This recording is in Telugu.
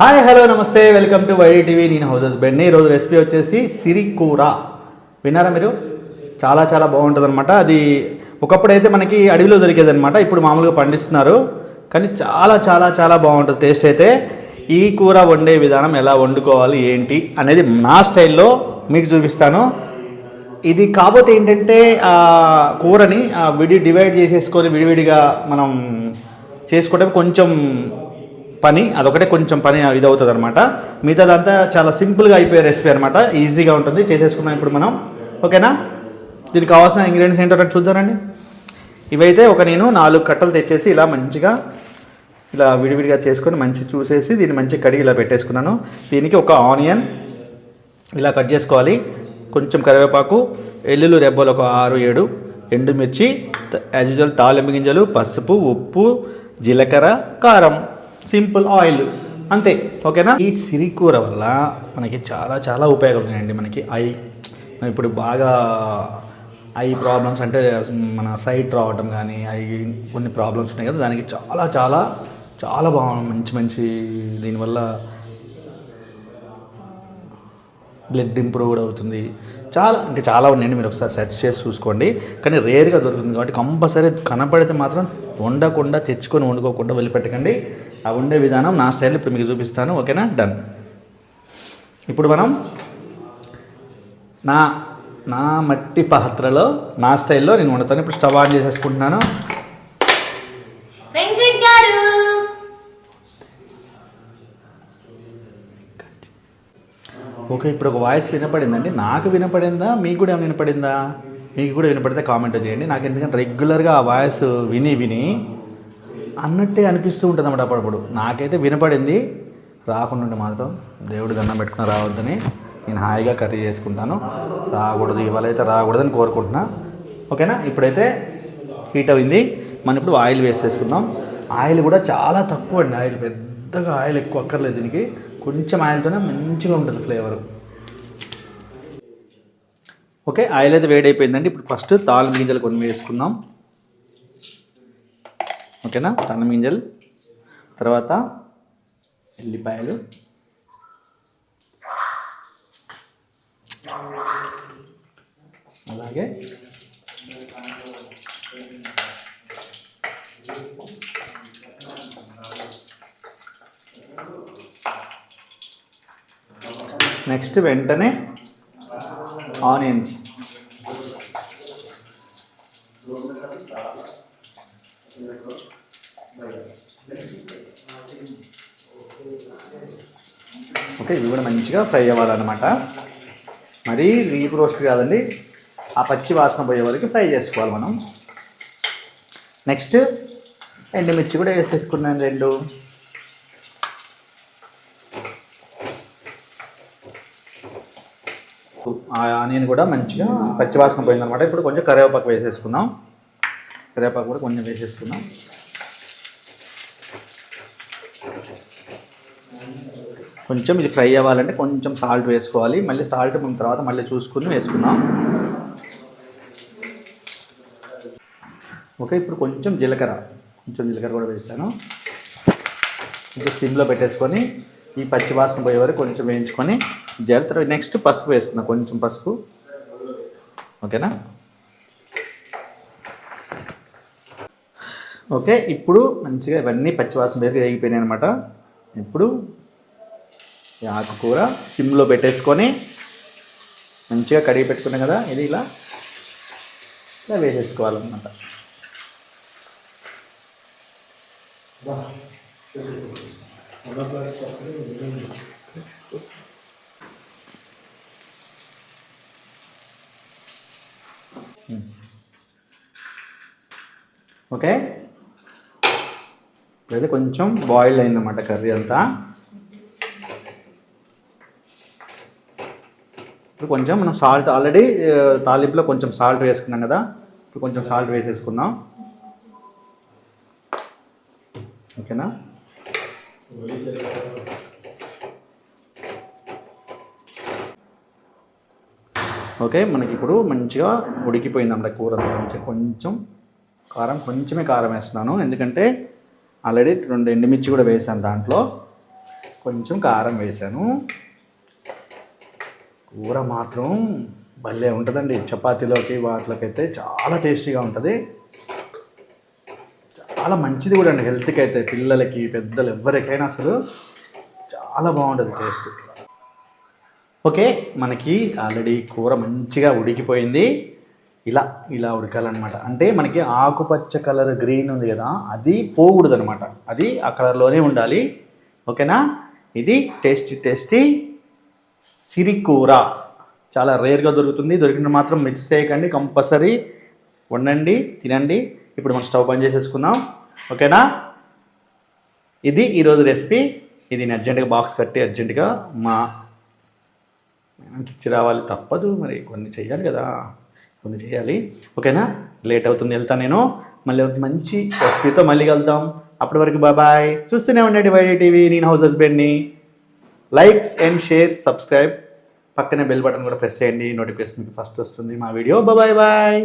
హాయ్ హలో నమస్తే. Welcome to Y D TV. నేను హౌస్ హస్బెండ్ని ఈరోజు రెసిపీ వచ్చేసి సిరి కూర. విన్నారా మీరు? చాలా చాలా బాగుంటుంది అనమాట అది ఒకప్పుడైతే మనకి అడవిలో దొరికేది అనమాట ఇప్పుడు మామూలుగా పండిస్తున్నారు. కానీ చాలా చాలా చాలా బాగుంటుంది. టేస్ట్ అయితే ఈ కూర వండే విధానం ఎలా వండుకోవాలి ఏంటి అనేది నా స్టైల్లో మీకు చూపిస్తాను. ఇది కాకపోతే ఏంటంటే ఆ కూరని ఆ విడి డివైడ్ చేసేసుకొని విడివిడిగా మనం చేసుకోవడం కొంచెం పని అదొకటే కొంచెం పని ఇది అవుతుంది అనమాట మిగతాదంతా చాలా సింపుల్గా అయిపోయే రెసిపీ అనమాట ఈజీగా ఉంటుంది చేసేసుకున్నాం ఇప్పుడు మనం. ఓకేనా? దీనికి కావాల్సిన ఇంగ్రీడియంట్స్ ఏంటో ఒకటి చూద్దామండి ఇవైతే ఒక నేను నాలుగు కట్టలు తెచ్చేసి ఇలా మంచిగా ఇలా విడివిడిగా చేసుకొని మంచి చూసేసి దీన్ని మంచిగా కడిగి ఇలా పెట్టేసుకున్నాను. దీనికి ఒక ఆనియన్ ఇలా కట్ చేసుకోవాలి. కొంచెం కరివేపాకు ఎల్లుల్లి రెబ్బలు ఒక ఆరు ఏడు ఎండుమిర్చి యాజ్ యూజువల్ తాలింపు గింజలు పసుపు ఉప్పు జీలకర్ర కారం. Simple oil. అంతే ఓకేనా? ఈ సిరికూర వల్ల మనకి చాలా చాలా ఉపయోగాలు ఉన్నాయండి మనకి. ఐ ఇప్పుడు బాగా ఐ ప్రాబ్లమ్స్ అంటే మన సైట్ రావటం కానీ ఐ కొన్ని ప్రాబ్లమ్స్ ఉన్నాయి కదా దానికి చాలా చాలా చాలా బాగుంది మంచి మంచి దీనివల్ల బ్లడ్ ఇంప్రూవ్ కూడా అవుతుంది. చాలా అంటే చాలా ఉన్నాయండి మీరు ఒకసారి సెర్చ్ చేసి చూసుకోండి. కానీ రేర్గా దొరుకుతుంది కాబట్టి కంపల్సరీ కనపడితే మాత్రం వండకుండా తెచ్చుకొని వండుకోకుండా వదిలిపెట్టకండి ఆ వండే విధానం నా స్టైల్లో ఇప్పుడు మీకు చూపిస్తాను. ఓకేనా? డన్ ఇప్పుడు మనం నా నా మట్టి పాత్రలో నా స్టైల్లో నేను వండుతాను. ఇప్పుడు స్టవ్ ఆన్ చేసేసుకుంటున్నాను. ఓకే ఇప్పుడు ఒక వాయిస్ వినపడిందండి. నాకు వినపడిందా? మీకు కూడా ఏమైనా వినపడిందా? మీకు కూడా వినపడితే కామెంట్ చేయండి. నాకు ఎందుకంటే రెగ్యులర్గా ఆ వాయిస్ విని విని అన్నట్టే అనిపిస్తూ ఉంటుంది అన్నమాట అప్పుడప్పుడు. నాకైతే వినపడింది. రాకుండా ఉంటే మాత్రం దేవుడి దండం పెట్టుకుని రావద్దని నేను హాయిగా కర్రీ చేసుకుంటాను. రాకూడదు ఇవాళ అయితే రాకూడదని కోరుకుంటున్నా. ఓకేనా? ఇప్పుడైతే హీట్ అయింది. మనం ఇప్పుడు ఆయిల్ వేసేసుకుందాం. ఆయిల్ కూడా చాలా తక్కువ అండి. ఆయిల్ పెద్దగా ఆయిల్ ఎక్కువ అక్కర్లేదు దీనికి. కొంచెం ఆయిల్తోనే మంచిగా ఉంటుంది ఫ్లేవర్. ఓకే ఆయిల్ అయితే వేడైపోయిందండి. ఇప్పుడు ఫస్ట్ తాళం గింజలు కొన్ని వేసుకుందాం. ఓకేనా? తన గింజలు తర్వాత ఎల్లిపాయలు. అలాగే నెక్స్ట్ వెంటనే ఆనియన్స్. ఓకే ఇవి కూడా మంచిగా ఫ్రై అవ్వాలన్నమాట. మరి రీప్ రోస్ట్ కాదండి ఆ పచ్చి వాసన పోయే వరకు ఫ్రై చేసుకోవాలి మనం. నెక్స్ట్ ఎండుమిర్చి కూడా వేసేసుకున్నాను రెండు. ఆ ఆనియన్ కూడా మంచిగా పచ్చి వాసన పోయిందనమాట ఇప్పుడు కొంచెం కరివేపాకు వేసేసుకుందాం. కరివేపాకు కూడా కొంచెం వేసేసుకున్నాం కొంచెం ఇది ఫ్రై అవ్వాలంటే కొంచెం సాల్ట్ వేసుకోవాలి. మళ్ళీ సాల్ట్ మనం తర్వాత మళ్ళీ చూసుకుని వేసుకున్నాం ఓకే ఇప్పుడు కొంచెం జీలకర్ర. కొంచెం జీలకర్ర కూడా వేస్తాను కొంచెం సిమ్లో పెట్టేసుకొని ఈ పచ్చి వాసన పోయే వరకు కొంచెం వేయించుకొని జీలకర్ర నెక్స్ట్ పసుపు వేసుకున్నాను కొంచెం పసుపు. ఓకేనా? ఓకే ఇప్పుడు మంచిగా ఇవన్నీ పచ్చివాసన దగ్గర వేగిపోయినాయి అనమాట ఇప్పుడు ఈ ఆకుకూర సిమ్లో పెట్టేసుకొని మంచిగా కడిగి పెట్టుకున్నాం కదా ఇది ఇలా ఇలా వేసేసుకోవాలన్నమాట. ఓకే ఇప్పుడైతే కొంచెం బాయిల్ అయిందన్నమాట కర్రీ అంతా. ఇప్పుడు కొంచెం మనం సాల్ట్ ఆల్రెడీ తాలింపులో కొంచెం సాల్ట్ వేసుకున్నాం కదా ఇప్పుడు కొంచెం సాల్ట్ వేసేసుకుందాం. ఓకేనా? ఓకే మనకి ఇప్పుడు మంచిగా ఉడికిపోయింది అన్నమాట కూర అంతా. కొంచెం కారం కొంచెమే కారం వేస్తున్నాను. ఎందుకంటే ఆల్రెడీ రెండు ఎండుమిర్చి కూడా వేసాను దాంట్లో. కొంచెం కారం వేసాను. కూర మాత్రం భలే ఉంటుందండి. చపాతీలోకి వాటిలోకైతే చాలా టేస్టీగా ఉంటుంది. చాలా మంచిది కూడా అండి హెల్త్కి అయితే పిల్లలకి పెద్దలు ఎవరికైనా అసలు చాలా బాగుంటుంది టేస్ట్. ఓకే మనకి ఆల్రెడీ కూర మంచిగా ఉడికిపోయింది. ఇలా ఇలా ఉడకాలన్నమాట. అంటే మనకి ఆకుపచ్చ కలర్ గ్రీన్ ఉంది కదా అది పోకూడదు అనమాట అది ఆ కలర్లోనే ఉండాలి. ఓకేనా? ఇది టేస్టీ టేస్టీ సిరికూర చాలా రేర్గా దొరుకుతుంది. దొరికిన మాత్రం మిక్స్ చేయకండి కంపల్సరీ వండండి తినండి. ఇప్పుడు మనం స్టవ్ బంద్ చేసేసుకుందాం. ఓకేనా? ఇది ఈరోజు రెసిపీ. ఇది నేను అర్జెంటుగా బాక్స్ కట్టి అర్జెంటుగా మా ఇచ్చి రావాలి తప్పదు మరి కొన్ని చేయాలి కదా. కొన్ని చేయాలి. ఓకేనా? లేట్ అవుతుంది వెళ్తాను నేను. మళ్ళీ ఒక మంచి రెసిపీతో మళ్ళీ కలుద్దాం. అప్పటి వరకు బాబాయ్ చూస్తూనే ఉండండి వైడీ టీవీ నేను హౌస్ హస్బెండ్ని లైక్ అండ్ షేర్ సబ్స్క్రైబ్ పక్కనే బెల్ బటన్ కూడా ప్రెస్ చేయండి. నోటిఫికేషన్ ఫస్ట్ వస్తుంది మా వీడియో బాబాయ్ బాయ్